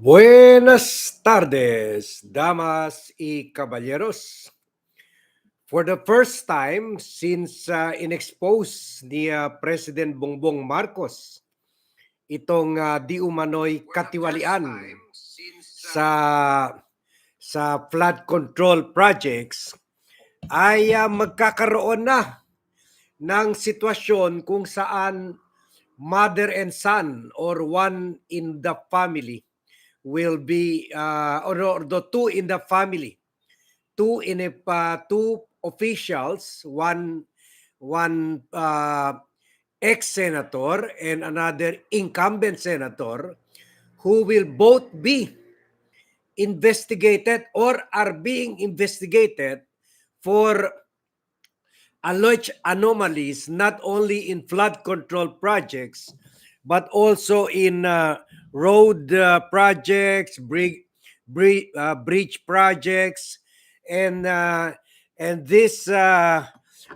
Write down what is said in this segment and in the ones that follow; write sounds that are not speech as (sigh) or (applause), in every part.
Buenas tardes, damas y caballeros. For the first time since uh, inexpose ni uh, President Bongbong Marcos itong uh, di umano'y katiwalian sa sa flood control projects ay uh, magkakaroon na ng sitwasyon kung saan mother and son or one in the family will be uh, or, or the two in the family. Two in a uh, two officials one one uh, ex senator and another incumbent senator who will both be investigated or are being investigated for alleged anomalies not only in flood control projects but also in uh, road uh, projects, bridge, bridge, uh, bridge projects, and uh, and this uh,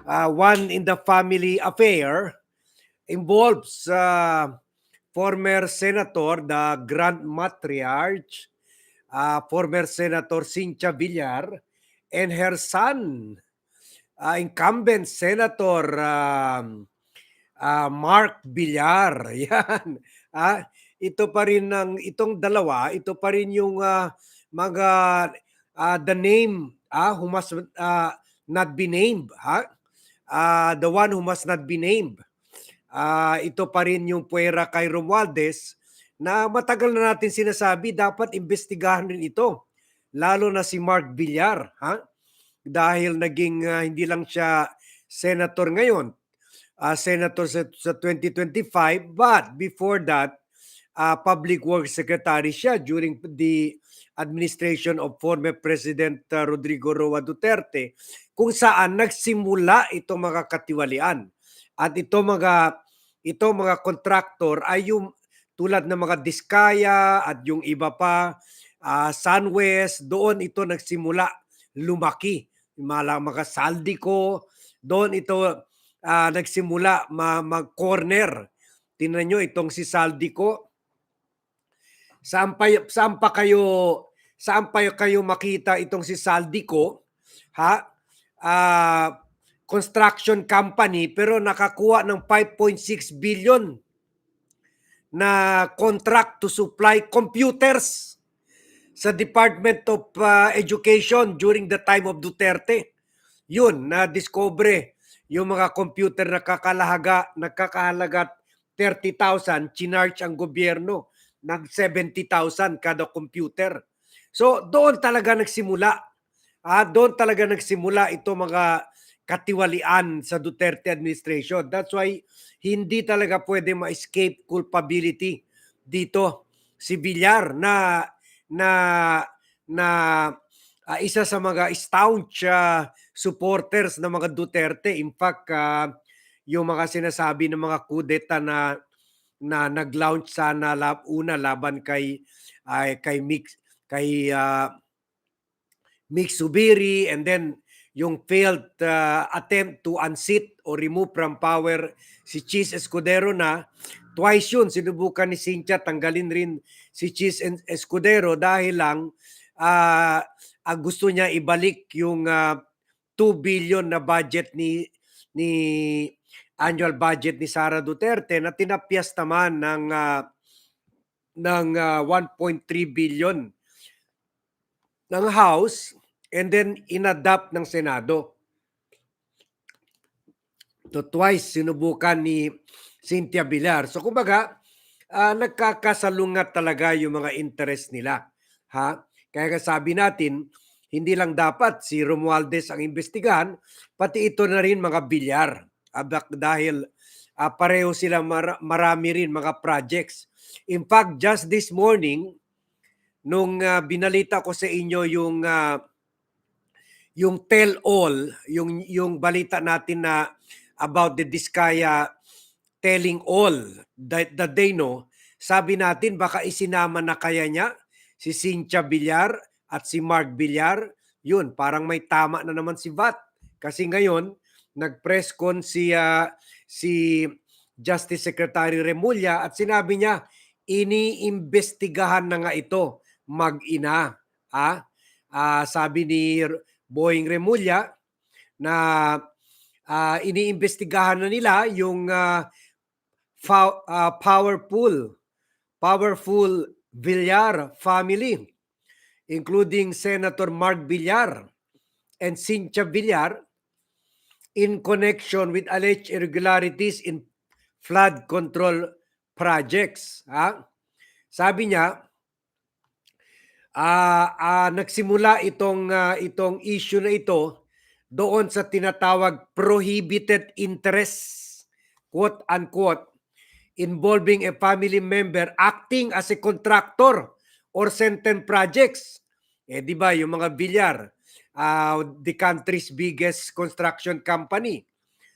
uh, one in the family affair involves former senator, the Grand Matriarch, former Senator Cynthia Villar, and her son, incumbent Senator um, uh, Mark Villar. (laughs) Yan. Ah, ito pa rin ng itong dalawa, ito pa rin yung ah, mga ah, the name ah, who must ah, not be named, ha? Ah, the one who must not be named. Ah, ito pa rin yung puwera kay Romualdez na matagal na natin sinasabi dapat imbestigahan rin ito. Lalo na si Mark Villar, ha? Dahil naging ah, hindi lang siya senator ngayon, uh, senator sa, sa 2025 but before that uh, public works secretary siya during the administration of former President uh, Rodrigo Roa Duterte kung saan nagsimula itong mga katiwalian. At ito mga ito mga contractor ay yung tulad ng mga Diskaya at yung iba pa uh, Sunwest doon ito nagsimula lumaki. Mga mga Saldico doon ito uh, nagsimula ma- mag-corner. Tingnan nyo itong si Saldico. Saan pa, saan pa kayo saan pa kayo makita itong si Saldico? Ha? Uh, construction company pero nakakuha ng 5.6 billion na contract to supply computers sa Department of uh, Education during the time of Duterte. Yun, na-discover yung mga computer na kakalahaga, nagkakahalaga 30,000, chinarge ang gobyerno ng 70,000 kada computer. So doon talaga nagsimula. Ah, doon talaga nagsimula ito mga katiwalian sa Duterte administration. That's why hindi talaga pwede ma-escape culpability dito si Villar na na na uh, isa sa mga staunch uh, supporters ng mga Duterte. In fact, uh, yung mga sinasabi ng mga kudeta na na nag-launch sana lab, una laban kay uh, kay Mix kay uh, Mix Subiri and then yung failed uh, attempt to unseat or remove from power si Cheese Escudero na twice yun sinubukan ni Cynthia tanggalin rin si Cheese Escudero dahil lang uh, gusto niya ibalik yung uh, 2 billion na budget ni ni annual budget ni Sara Duterte na tinapyas naman ng uh, ng uh, 1.3 billion ng House and then inadapt ng Senado. To twice sinubukan ni Cynthia Villar. So kumbaga, uh, nagkakasalungat talaga yung mga interest nila. Ha? Kaya sabi natin, hindi lang dapat si Romualdez ang imbestigahan, pati ito na rin mga bilyar. Abak dahil uh, pareho sila mar- marami rin mga projects. In fact, just this morning, nung uh, binalita ko sa inyo yung uh, yung tell all, yung yung balita natin na about the Diskaya telling all that, that they know, sabi natin baka isinama na kaya niya si Cynthia Villar at si Mark Villar, yun, parang may tama na naman si VAT. Kasi ngayon, nag-press con si, uh, si Justice Secretary Remulla at sinabi niya, iniimbestigahan na nga ito mag-ina. Ah, Ah, sabi ni Boying Remulla na ah, iniimbestigahan na nila yung fa- ah, powerful powerful Villar family including Senator Mark Villar and Cynthia Villar in connection with alleged irregularities in flood control projects. Ha? Sabi niya, ah ah, nagsimula itong ah, itong issue na ito doon sa tinatawag prohibited interests, quote unquote, involving a family member acting as a contractor or certain projects. Eh di ba yung mga Villar, ah, the country's biggest construction company.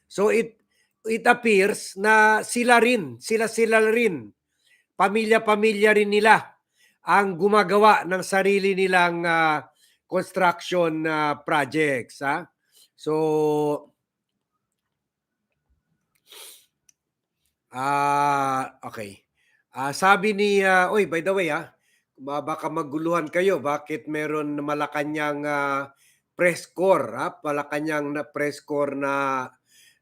So it it appears na sila rin, sila sila rin, pamilya-pamilya rin nila ang gumagawa ng sarili nilang ah, construction ah, projects. Ha? So, ah okay. Ah, sabi ni, ah, oy, by the way, ah, baka maguluhan kayo, bakit meron na Malacanang ah, press corps, ha? Malacanang na press corps na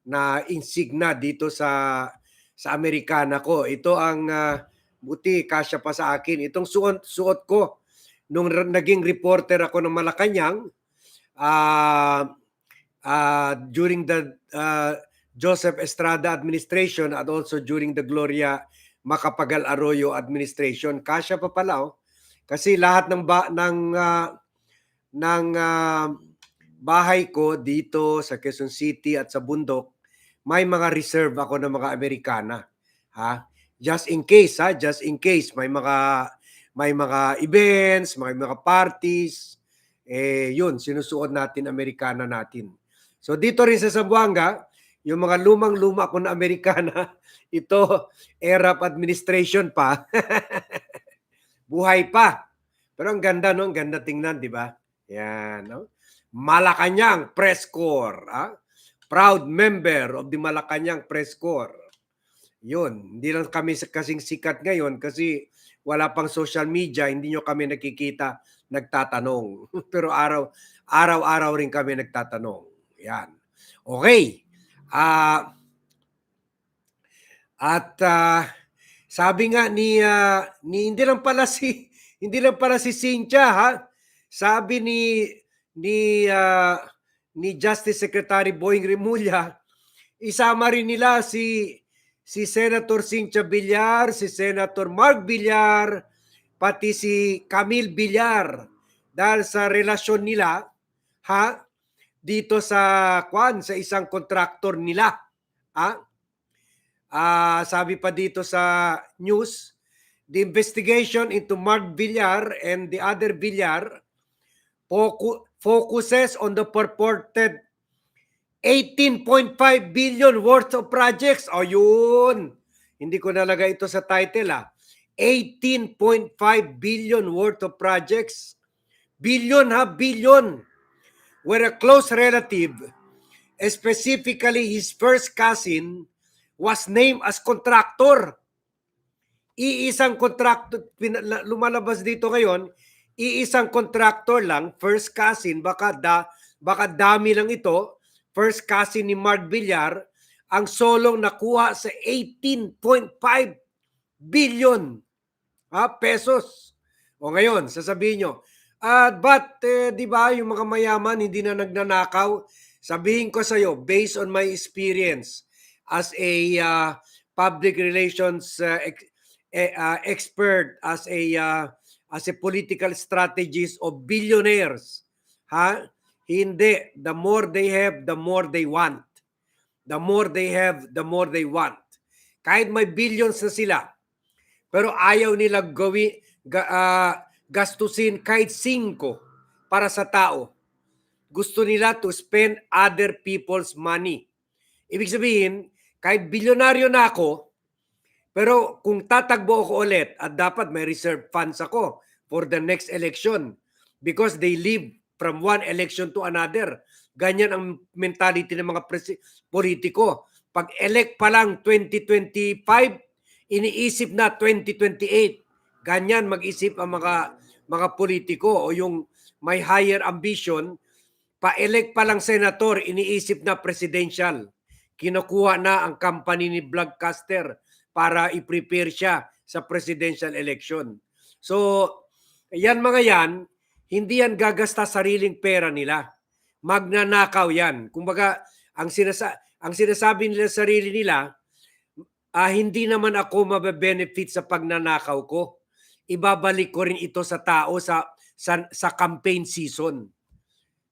na insignia dito sa sa Amerikana ko. Ito ang ah, buti kasya pa sa akin. Itong suot, suot ko nung naging reporter ako ng Malacanang ah ah, during the ah, Joseph Estrada administration at also during the Gloria Macapagal Arroyo administration. Kasya pa pala oh. Kasi lahat ng ba, ng ah, ng ah, bahay ko dito sa Quezon City at sa bundok, may mga reserve ako ng mga Amerikana. Ha? Just in case, ha? Just in case may mga may mga events, may mga parties, eh yun, sinusuot natin Amerikana natin. So dito rin sa Zamboanga, yung mga lumang-luma ko na Amerikana, (laughs) ito ERAP administration pa. (laughs) Buhay pa. Pero ang ganda no, ang ganda tingnan, di ba? Yan, no? Malacanang Press Corps, ah? Proud member of the Malacanang Press Corps. Yun, hindi lang kami kasing sikat ngayon kasi wala pang social media, hindi nyo kami nakikita nagtatanong. (laughs) Pero araw araw-araw rin kami nagtatanong. Yan. Okay. Ah at ah, sabi nga ni, ah, ni hindi lang pala si (laughs) hindi lang pala si Cynthia ha. Sabi ni ni ah, ni Justice Secretary Boying Remulla, isama rin nila si si Senator Cynthia Villar, si Senator Mark Villar, pati si Camille Villar dahil sa relasyon nila ha dito sa kwan sa isang kontraktor nila ha Ah, sabi pa dito sa news, the investigation into Mark Villar and the other Villar focu- focuses on the purported 18.5 billion worth of projects. O yun. Hindi ko nalagay ito sa title ah. 18.5 billion worth of projects. Billion ha, billion. Where a close relative, specifically his first cousin, was named as contractor. Iisang contractor, lumalabas dito ngayon, iisang contractor lang, first cousin, baka, da, baka dami lang ito, first cousin ni Mark Villar, ang solong nakuha sa 18.5 billion ha, pesos. O ngayon, sasabihin nyo, ah, but eh, di ba yung mga mayaman hindi na nagnanakaw? Sabihin ko sa iyo, based on my experience, as a uh, public relations uh, ex- eh, uh, expert as a uh, as a political strategist of billionaires ha? Hindi. The more they have the more they want. The more they have the more they want. Kahit may billions na sila pero ayaw nila gawi ga, ah, gastusin kahit 5 para sa tao. Gusto nila to spend other people's money. Ibig sabihin kahit bilyonaryo na ako, pero kung tatagbo ako ulit at dapat may reserve funds ako for the next election because they live from one election to another. Ganyan ang mentality ng mga politiko. Pag elect pa lang 2025, iniisip na 2028. Ganyan mag-isip ang mga mga politiko o yung may higher ambition, pa-elect pa lang senator, iniisip na presidential. Kinukuha na ang company ni Vlogcaster para i-prepare siya sa presidential election. So, yan mga yan, hindi yan gagasta sariling pera nila. Magnanakaw yan. Kumbaga, ang, sinasa ang sinasabi nila sa sarili nila, ah, hindi naman ako mabe-benefit sa pagnanakaw ko. Ibabalik ko rin ito sa tao sa sa, sa campaign season.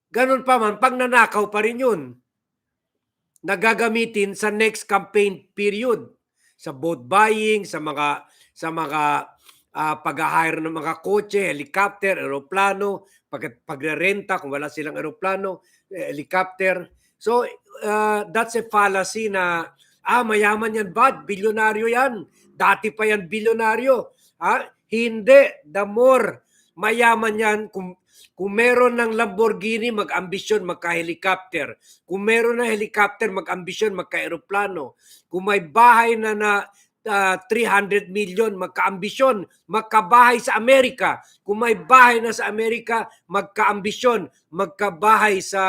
Ganun pa man, pag nanakaw pa rin yun. Nagagamitin sa next campaign period. Sa boat buying, sa mga sa mga uh, pag-hire ng mga kotse, helicopter, eroplano, pag pagrerenta kung wala silang eroplano, eh, helicopter. So uh, that's a fallacy na ah mayaman yan bad, bilyonaryo yan. Dati pa yan bilyonaryo. Ha? Hindi, the more mayaman yan kung kung meron ng Lamborghini, mag-ambisyon, magka-helicopter. Kung meron ng helicopter, mag-ambisyon, magka-aeroplano. Kung may bahay na na uh, 300 million, magka-ambisyon, magkabahay sa Amerika. Kung may bahay na sa Amerika, magka-ambisyon, magkabahay sa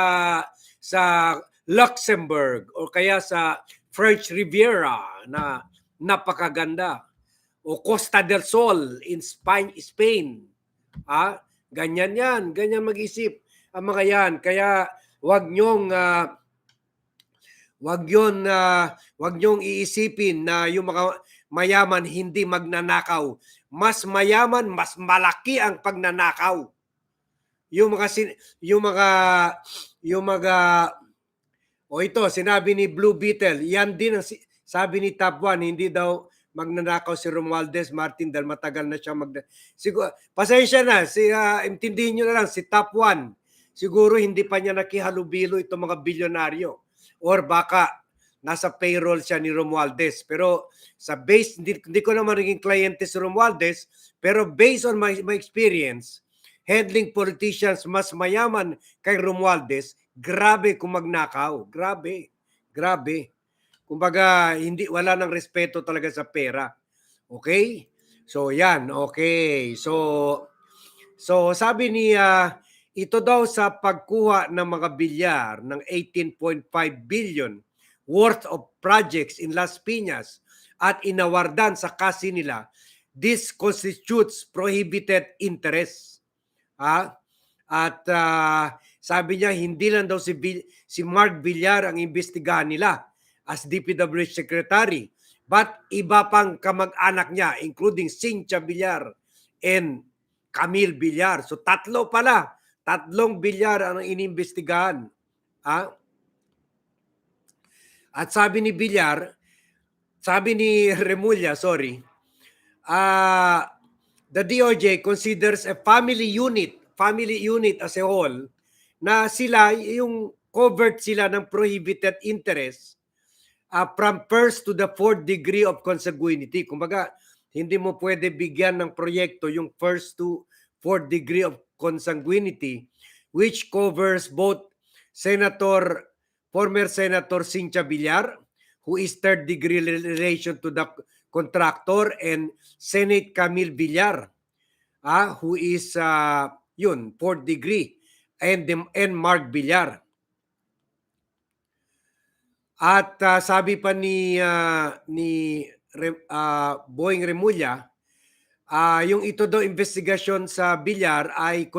sa Luxembourg o kaya sa French Riviera na napakaganda. O Costa del Sol in Spain, Spain. Ah, ganyan yan, ganyan mag-isip ang mga yan. Kaya wag nyong uh, wag yon uh, wag nyong iisipin na yung mga mayaman hindi magnanakaw. Mas mayaman, mas malaki ang pagnanakaw. Yung mga sin- yung mga yung mga o ito sinabi ni Blue Beetle, yan din ang sabi ni Top 1, hindi daw magnanakaw si Romualdez Martin dahil matagal na siya mag siguro pasensya na si uh, intindihin niyo na lang si top 1 siguro hindi pa niya nakihalubilo itong mga bilyonaryo. Or baka nasa payroll siya ni Romualdez. Pero sa base hindi, hindi ko naman naging kliyente si Romualdez pero based on my, my experience handling politicians mas mayaman kay Romualdez grabe kung magnakaw. Grabe grabe Kumbaga, hindi wala nang respeto talaga sa pera. Okay? So, yan. Okay. So, so sabi niya, ito daw sa pagkuha ng mga bilyar ng 18.5 billion worth of projects in Las Piñas at inawardan sa kasi nila, this constitutes prohibited interest. Ha? At uh, sabi niya, hindi lang daw si, si Mark Villar ang imbestigahan nila as DPWH Secretary. But iba pang kamag-anak niya, including Cynthia Villar and Camille Villar. So tatlo pala, tatlong Villar ang inimbestigahan. Ha? At sabi ni Villar, sabi ni Remulla, sorry, uh, the DOJ considers a family unit, family unit as a whole, na sila, yung covered sila ng prohibited interest uh, from first to the fourth degree of consanguinity. Kumbaga, hindi mo pwede bigyan ng proyekto yung first to fourth degree of consanguinity which covers both Senator, former Senator Cynthia Villar, who is third degree relation to the contractor, and Senate Camille Villar, uh, who is, uh, yun, fourth degree, and, and Mark Villar. At uh, sabi pa ni uh, ni uh, Boeing Remulla, uh, yung ito daw investigasyon sa Bilyar ay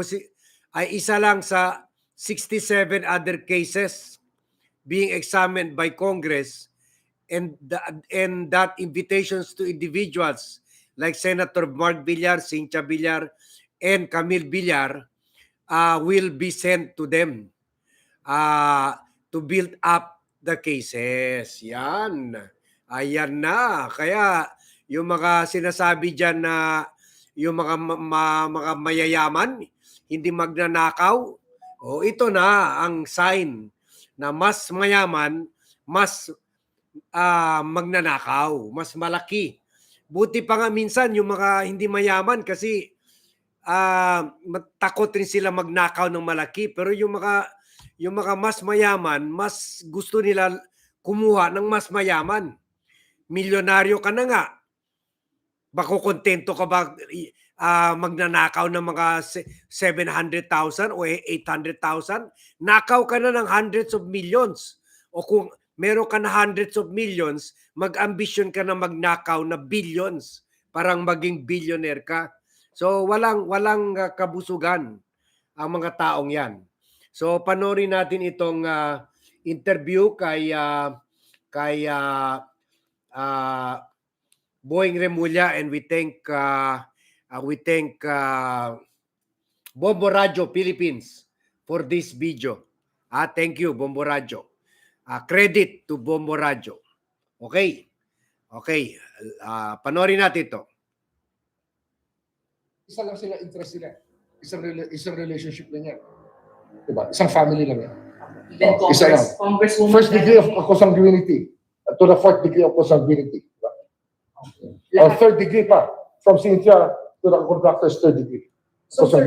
ay isa lang sa 67 other cases being examined by Congress and the, and that invitations to individuals like Senator Mark Villar, Cynthia Villar, and Camille Villar uh, will be sent to them uh, to build up the cases. Yan. Ayan na. Kaya yung mga sinasabi dyan na yung mga ma, mga mayayaman hindi magnanakaw, o ito na ang sign na mas mayaman, mas uh, magnanakaw, mas malaki. Buti pa nga minsan yung mga hindi mayaman kasi uh, takot rin sila magnakaw ng malaki pero yung mga yung mga mas mayaman, mas gusto nila kumuha ng mas mayaman. Milyonaryo ka na nga. Bako kontento ka ba ah, magnanakaw ng mga se- 700,000 o 800,000? Nakaw ka na ng hundreds of millions. O kung meron ka na hundreds of millions, mag-ambition ka na magnakaw na billions parang maging billionaire ka. So walang walang ah, kabusugan ang mga taong 'yan. So panoorin natin itong ah, interview kay ah, kay ah, ah, Boeing Remulla and we thank uh, uh, we thank uh, Bombo Radio Philippines for this video. Ah, thank you Bombo Radio. Ah, credit to Bombo Radio. Okay. Okay, ah panoorin natin 'to. isa lang sila interest nila. Isang, isang relationship lang yan. Diba? Isang family lang yan. Even Oh, isa Congress, Congresswoman. First degree of consanguinity to the fourth degree of consanguinity. Diba? Or lahat, third degree pa. From Cynthia to the contractor's third degree. so sir,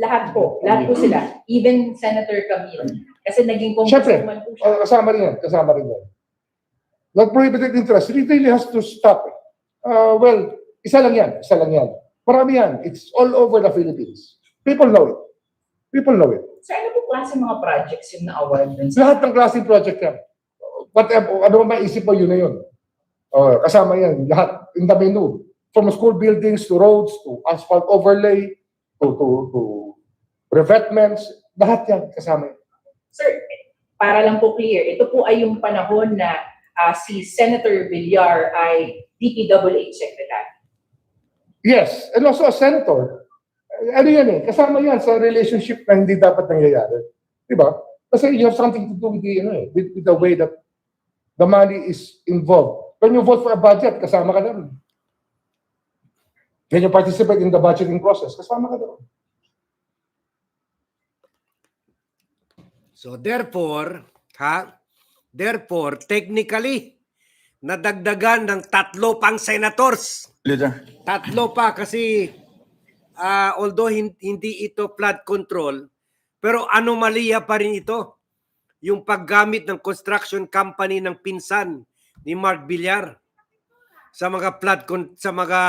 lahat po, lahat po sila. Even Senator Camille. Kasi naging congresswoman po siya. Uh, kasama rin yan. Kasama rin yan. Non-prohibited interest really has to stop. Uh, well, isa lang yan. Isa lang yan. Marami yan. It's all over the Philippines. People know it. People know it. Sir, ano po klase mga projects yung na-award sa Lahat ng klaseng project yan. Whatever, ano man maisip mo, yun na yun. Oh, kasama yan. Lahat. In the menu. From school buildings to roads to asphalt overlay to, to, to revetments. Lahat yan kasama yan. Sir, para lang po clear, ito po ay yung panahon na ah, si Senator Villar ay DPWH Secretary. Yes. And also a senator. Ano yan eh. Kasama yan sa relationship na hindi dapat nangyayari. Di ba? Kasi you have something to do with the, ano eh, with, with the way that the money is involved. When you vote for a budget, kasama ka rin. When you participate in the budgeting process, kasama ka doon. So therefore, ha? Therefore, technically, nadagdagan ng tatlo pang senators. Leader. Tatlo pa kasi ah, although hin- hindi ito flood control, pero anomalya pa rin ito. Yung paggamit ng construction company ng pinsan ni Mark Villar sa mga flood sa mga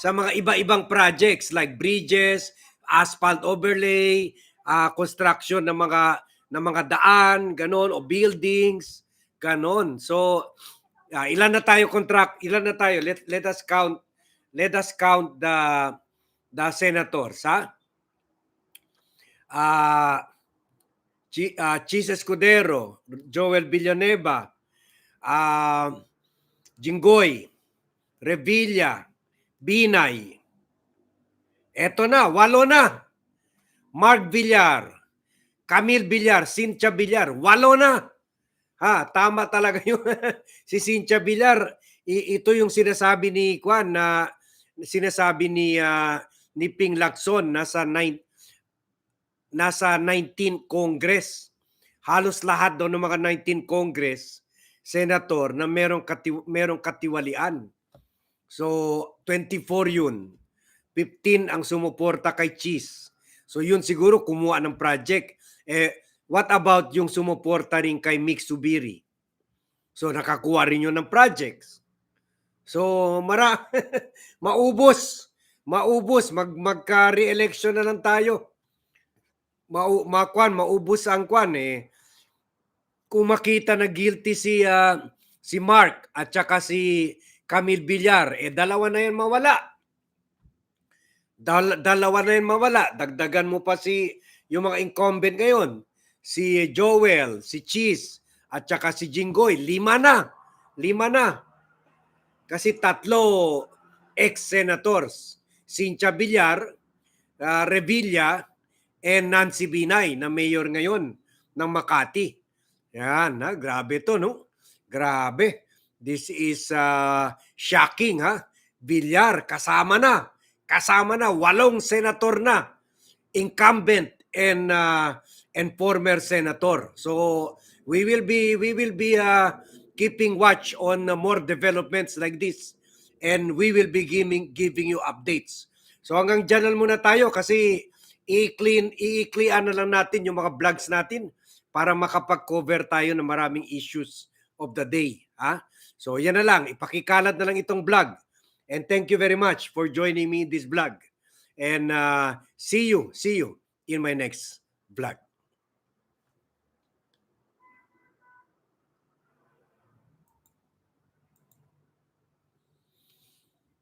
sa mga iba-ibang projects like bridges, asphalt overlay, ah, construction ng mga ng mga daan, ganon o buildings, ganon. So ah, ilan na tayo contract, ilan na tayo? Let let us count let us count the the senators, ha? Ah Chi, ah, Chis Escudero, Joel Villanueva, ah Jinggoy, Revilla, Binay. Eto na, walo na. Mark Villar, Camille Villar, Cynthia Villar, walo na. Ha, tama talaga yung (laughs) si Cynthia Villar. Ito yung sinasabi ni Kwan na sinasabi ni ah, ni Ping Lacson nasa 9 nasa 19 Congress. Halos lahat daw ng mga 19 Congress senator na merong kati, merong katiwalian. So 24 yun. 15 ang sumuporta kay Cheese. So yun siguro kumuha ng project. Eh what about yung sumuporta rin kay Mick Subiri? So nakakuha rin yun ng projects. So mara (laughs) maubos, maubos mag magka-re-election na lang tayo. Mau makwan maubos ang kwan eh. Kung makita na guilty si ah, si Mark at saka si Camille Villar, eh dalawa na yan mawala. Dal- dalawa na yan mawala. Dagdagan mo pa si yung mga incumbent ngayon. Si Joel, si Cheese, at saka si Jinggoy. Lima na. Lima na. Kasi tatlo ex-senators. Cynthia Villar, ah, Revilla, and Nancy Binay na mayor ngayon ng Makati. Yan, ha? grabe to, no? Grabe. This is uh, shocking, ha? Villar, kasama na. Kasama na, walong senator na. Incumbent and uh, and former senator. So we will be we will be uh, keeping watch on uh, more developments like this and we will be giving giving you updates. So hanggang dyan lang muna tayo kasi i-clean i-clean na lang natin yung mga vlogs natin para makapag-cover tayo ng maraming issues of the day, ha? So yan na lang, ipakikalat na lang itong vlog And thank you very much for joining me in this vlog. And uh, see you, see you in my next vlog.